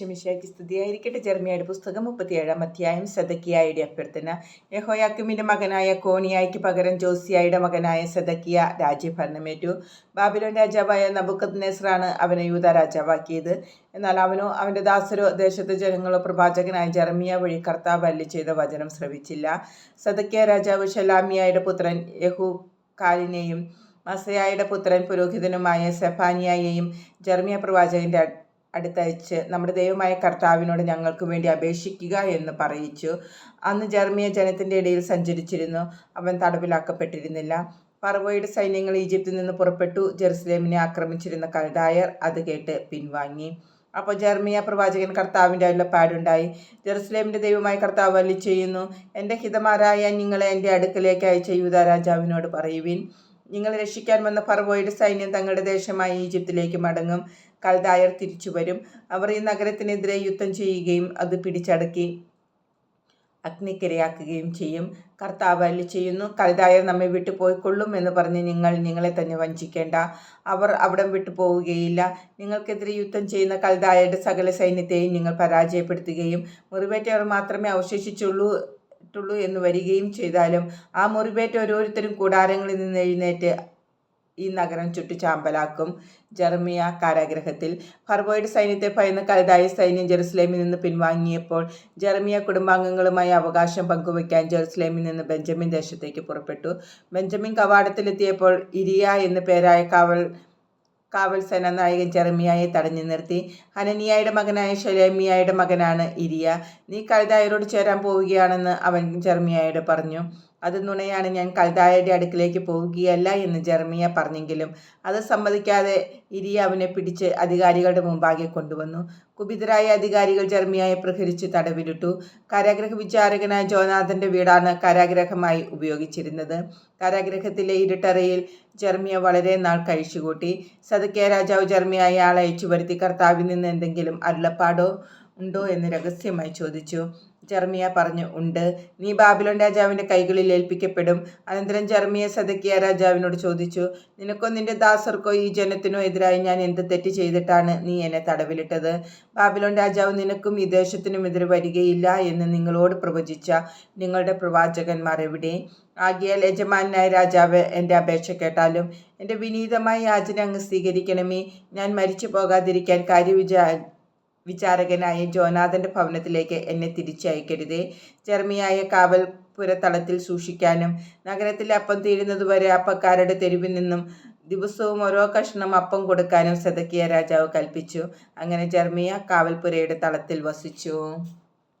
ക്ഷമിശയ്ക്ക് സ്തുതിയായിരിക്കട്ടെ. ജർമ്മിയായുടെ പുസ്തകം മുപ്പത്തിയേഴാം അധ്യായം. സദക്കിയായുടെ അഭ്യർത്ഥന. യഹോയാക്കുമിന്റെ മകനായ കോണിയായ്ക്ക് പകരം ജോസിയായുടെ മകനായ സദക്കിയ രാജ്യഭരണമേറ്റു. ബാബിലോൺ രാജാവായ നബുക്കത് നെസ്രാണ് അവനെ യൂത രാജാവാക്കിയത്. എന്നാൽ അവനോ അവന്റെ ദാസരോ ദേശത്തെ ജനങ്ങളോ പ്രവാചകനായ ജർമിയ വഴി കർത്താവ് അല്ലി ചെയ്ത വചനം ശ്രവിച്ചില്ല. സദക്കിയ രാജാവ് ഷലാമിയായുടെ പുത്രൻ യഹു കാലിനെയും മസയായുടെ പുത്രൻ പുരോഹിതനുമായ സെഫാനിയയെയും ജെർമിയ പ്രവാചകന്റെ അടുത്തയച്ച് നമ്മുടെ ദൈവമായ കർത്താവിനോട് ഞങ്ങൾക്ക് വേണ്ടി അപേക്ഷിക്കുക എന്ന് പറയിച്ചു. അന്ന് ജർമ്മിയ ജനത്തിന്റെ ഇടയിൽ സഞ്ചരിച്ചിരുന്നു. അവൻ തടവിലാക്കപ്പെട്ടിരുന്നില്ല. പറവോയുടെ സൈന്യങ്ങൾ ഈജിപ്തിൽ നിന്ന് പുറപ്പെട്ടു. ജെറുസലേമിനെ ആക്രമിച്ചിരുന്ന കൽദായർ അത് കേട്ട് പിൻവാങ്ങി. അപ്പോൾ ജർമിയ പ്രവാചകൻ കർത്താവിന്റെ അരുളപ്പാടുണ്ടായി. ജെറുസലേമിന്റെ ദൈവമായ കർത്താവ് അല്ലി ചെയ്യുന്നു എന്റെ ഹിതമാരായ നിങ്ങളെ എന്റെ അടുക്കലേക്ക് അയച്ച യൂത രാജാവിനോട് പറയുവിൻ. നിങ്ങൾ രക്ഷിക്കാൻ വന്ന ഫറവോയുടെ സൈന്യം തങ്ങളുടെ ദേശമായ ഈജിപ്തിലേക്ക് മടങ്ങും. കൽദായർ തിരിച്ചു വരും. അവർ ഈ നഗരത്തിനെതിരെ യുദ്ധം ചെയ്യുകയും അത് പിടിച്ചടക്കി അഗ്നിക്കിരയാക്കുകയും ചെയ്യും. കർത്താവ് അല്ലി ചെയ്യുന്നു കൽദായർ നമ്മെ വിട്ടു പോയിക്കൊള്ളും എന്ന് പറഞ്ഞ് നിങ്ങൾ നിങ്ങളെ തന്നെ വഞ്ചിക്കേണ്ട. അവർ അവിടം വിട്ടു പോവുകയില്ല. നിങ്ങൾക്കെതിരെ യുദ്ധം ചെയ്യുന്ന കൽദായരുടെ സകല സൈന്യത്തെയും നിങ്ങൾ പരാജയപ്പെടുത്തുകയും മുറിവേറ്റവർ മാത്രമേ അവശേഷിച്ചുള്ളൂ ട്ടുള്ളൂ എന്ന് വരികയും ചെയ്താലും ആ മുറിവേറ്റ ഓരോരുത്തരും കൂടാരങ്ങളിൽ നിന്ന് എഴുന്നേറ്റ് ഈ നഗരം ചുട്ടുചാമ്പലാക്കും ജർമിയ കാരാഗ്രഹത്തിൽ ഫർവോയുടെ സൈന്യത്തെ ഭയന്ന് കലതായ സൈന്യം ജെറുസലേമിൽ നിന്ന് പിൻവാങ്ങിയപ്പോൾ ജർമിയ കുടുംബാംഗങ്ങളുമായി അവകാശം പങ്കുവയ്ക്കാൻ ജെറുസലേമിൽ നിന്ന് ബെഞ്ചമിൻ ദേശത്തേക്ക് പുറപ്പെട്ടു. ബെഞ്ചമിൻ കവാടത്തിലെത്തിയപ്പോൾ ഇരിയ എന്നു പേരായ കാവൽ കാവൽ സേനാനായകൻ ജെറമിയായെ തടഞ്ഞു നിർത്തി. ഹനനിയായുടെ മകനായ ഷലേമിയായുടെ മകനാണ് ഇരിയ. നീ കഴുതായരോട് ചേരാൻ പോവുകയാണെന്ന് അവൻ ജെർമിയായോട് പറഞ്ഞു. അത് നുണയാണ് ഞാൻ കൽദായയുടെ അടുക്കിലേക്ക് പോവുകയല്ല എന്ന് ജെർമിയ പറഞ്ഞെങ്കിലും അത് സമ്മതിക്കാതെ ഇരിയ അവനെ പിടിച്ച് അധികാരികളുടെ മുമ്പാകെ കൊണ്ടുവന്നു. കുപിതരായ അധികാരികൾ ജെർമിയയെ പ്രഹരിച്ച് തടവിലിട്ടു. കാരാഗ്രഹ വിചാരകനായ ജോനാഥന്റെ വീടാണ് കാരാഗ്രഹമായി ഉപയോഗിച്ചിരുന്നത്. കാരാഗ്രഹത്തിലെ ഇരുട്ടറയിൽ ജെർമിയ വളരെ നാൾ കഴിച്ചുകൂട്ടി. സദക്കിയ രാജാവ് ജെർമിയായി അയാളെ അയച്ചു വരുത്തി കർത്താവിൽ നിന്ന് എന്തെങ്കിലും അരുളപ്പാടോ ഉണ്ടോ എന്ന് രഹസ്യമായി ചോദിച്ചു. ജർമിയ പറഞ്ഞു ഉണ്ട്. നീ ബാബിലോൺ രാജാവിന്റെ കൈകളിൽ ഏൽപ്പിക്കപ്പെടും. അനന്തരം ജർമിയ സദക്കിയ രാജാവിനോട് ചോദിച്ചു നിനക്കോ നിന്റെ ദാസർക്കോ ഈ ജനത്തിനോ എതിരായി ഞാൻ എന്ത് തെറ്റ് ചെയ്തിട്ടാണ് നീ എന്നെ തടവിലിട്ടത്? ബാബിലോൺ രാജാവ് നിനക്കും ഈ ദേശത്തിനും എതിരെ വരികയില്ല എന്ന് നിങ്ങളോട് പ്രവചിച്ച നിങ്ങളുടെ പ്രവാചകന്മാർ എവിടെ? ആകിയാൽ യജമാനായ രാജാവ് എന്റെ അപേക്ഷ കേട്ടാലും എന്റെ വിനീതമായ യാചന അങ്ങ് സ്വീകരിക്കണമേ. ഞാൻ മരിച്ചു പോകാതിരിക്കാൻ കാര്യവിചാ വിചാരകനായ ജോനാഥന്റെ ഭവനത്തിലേക്ക് എന്നെ തിരിച്ചയക്കരുതേ. ചെറുമിയായ കാവൽ പുരത്തളത്തിൽ സൂക്ഷിക്കാനും നഗരത്തിൽ അപ്പം തീരുന്നതുവരെ അപ്പക്കാരുടെ തെരുവിൽ നിന്നും ദിവസവും ഓരോ കഷ്ണം അപ്പം കൊടുക്കാനും സദക്കിയ രാജാവ് കൽപ്പിച്ചു. അങ്ങനെ ജർമിയ കാവൽപുരയുടെ തളത്തിൽ വസിച്ചു.